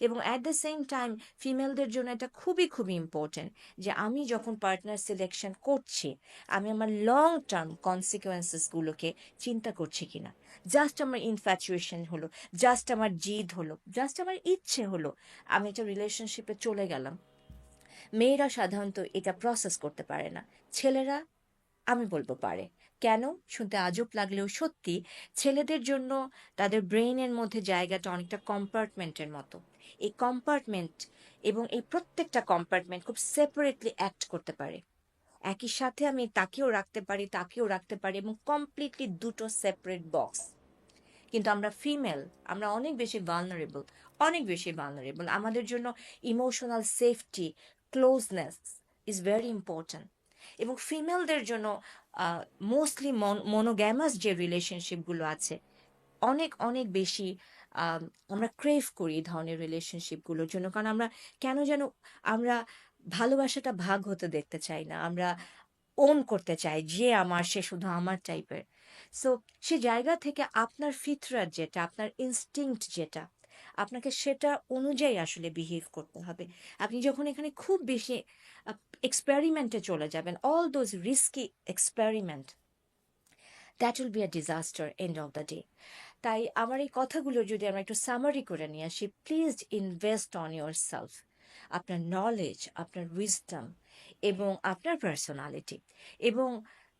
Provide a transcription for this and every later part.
এবং at the same time ফিমেলদের জন্য এটা খুবই খুবই ইম্পর্টেন্ট যে আমি যখন পার্টনার সিলেকশন করছি, আমি আমার লং টার্ম কনসিকোয়েন্সেসগুলোকে চিন্তা করছি কিনা। জাস্ট আমার ইনফ্যাচুয়েশন হলো জাস্ট আমার জিদ হলো জাস্ট আমার ইচ্ছে হলো, আমি একটা রিলেশনশিপে চলে গেলাম। মেয়েরা সাধারণত এটা প্রসেস করতে পারে না। ছেলেরা আমি বলব পারে। কেন? শুনতে আজব লাগলেও সত্যি ছেলেদের জন্য তাদের ব্রেইনের মধ্যে জায়গাটা অনেকটা কম্পার্টমেন্টের মতো। এই কম্পার্টমেন্ট এবং এই প্রত্যেকটা কম্পার্টমেন্ট খুব সেপারেটলি অ্যাক্ট করতে পারে। একই সাথে আমি তাকেও রাখতে পারি, তাকেও রাখতে পারি এবং কমপ্লিটলি দুটো সেপারেট বক্স। কিন্তু আমরা ফিমেল, আমরা অনেক বেশি ভালনারেবল অনেক বেশি ভালনারেবল আমাদের জন্য emotional safety, closeness is very important. এবং ফিমেলদের জন্য মোস্টলি মনোগ্যামাস যে রিলেশনশিপগুলো আছে, অনেক অনেক বেশি আমরা ক্রেভ করি এই ধরনের রিলেশনশিপগুলোর জন্য। কারণ আমরা কেন যেন, আমরা ভালোবাসাটা ভাগ হতে দেখতে চাই না, আমরা ওন করতে চাই যে আমার, সে শুধু আমার টাইপের সো সে জায়গা থেকে আপনার ফিতরাত যেটা, আপনার ইনস্টিংক্ট যেটা আপনাকে সেটা অনুযায়ী আসলে বিহেভ করতে হবে। আপনি যখন এখানে খুব বেশি এক্সপেরিমেন্টে চলে যাবেন all those risky experiment that will be a disaster end of the day তাই আমার এই কথাগুলো যদি আমরা একটু সামারি করে নিয়ে আসি please invest on yourself আপনার নলেজ আপনার উইজডম এবং আপনার পার্সোনালিটি এবং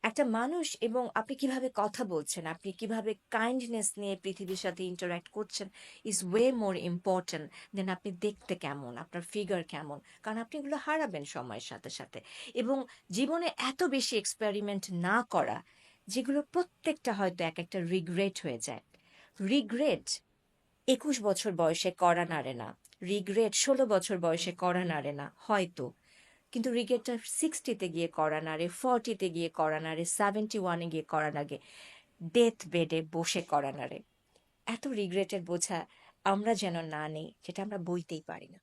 একটা মানুষ এবং আপনি কীভাবে কথা বলছেন, আপনি কীভাবে কাইন্ডনেস নিয়ে পৃথিবীর সাথে ইন্টারাক্ট করছেন is way more important than আপনি দেখতে কেমন, আপনার ফিগার কেমন। কারণ আপনি এগুলো হারাবেন সময়ের সাথে সাথে। এবং জীবনে এত বেশি এক্সপেরিমেন্ট না করা, যেগুলো প্রত্যেকটা হয়তো এক একটা রিগ্রেট হয়ে যায়। রিগ্রেট একুশ বছর বয়সে করা নাড়ে না। রিগ্রেট ষোলো বছর বয়সে করা নাড়ে না, হয়তো। কিন্তু রিগেটটা সিক্সটিতে গিয়ে করা নাড়ে ফর্টিতে গিয়ে করা নাড়ে সেভেন্টি ওয়ানে গিয়ে করা আগে ডেথ বেডে বসে করা নাড়ে এত রিগ্রেটের বোঝা আমরা যেন না নেই, যেটা আমরা বইতেই পারি না।